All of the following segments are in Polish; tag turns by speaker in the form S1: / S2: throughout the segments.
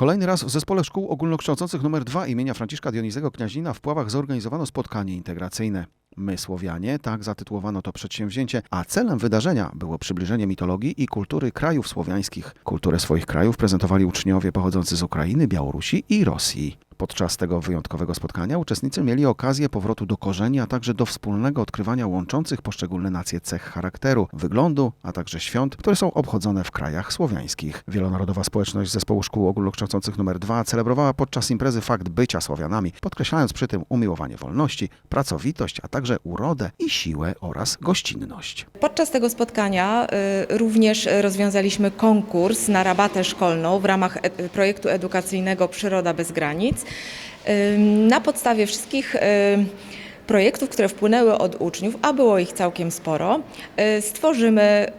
S1: Kolejny raz w Zespole Szkół Ogólnokształcących nr 2 imienia Franciszka Dionizego Kniazina w Pławach zorganizowano spotkanie integracyjne. My Słowianie, tak zatytułowano to przedsięwzięcie, a celem wydarzenia było przybliżenie mitologii i kultury krajów słowiańskich. Kulturę swoich krajów prezentowali uczniowie pochodzący z Ukrainy, Białorusi i Rosji. Podczas tego wyjątkowego spotkania uczestnicy mieli okazję powrotu do korzeni, a także do wspólnego odkrywania łączących poszczególne nacje cech charakteru, wyglądu, a także świąt, które są obchodzone w krajach słowiańskich. Wielonarodowa społeczność Zespołu Szkół Ogólnokształcących nr 2 celebrowała podczas imprezy fakt bycia Słowianami, podkreślając przy tym umiłowanie wolności, pracowitość, a także urodę i siłę oraz gościnność.
S2: Podczas tego spotkania y, również rozwiązaliśmy konkurs na rabatę szkolną w ramach e- projektu edukacyjnego Przyroda bez granic. Na podstawie wszystkich y, projektów, które wpłynęły od uczniów, a było ich całkiem sporo, y, stworzymy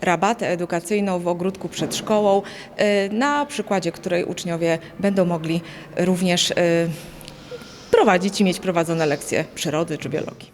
S2: rabatę edukacyjną w ogródku przed szkołą, y, na przykładzie której uczniowie będą mogli również prowadzić i mieć prowadzone lekcje przyrody czy biologii.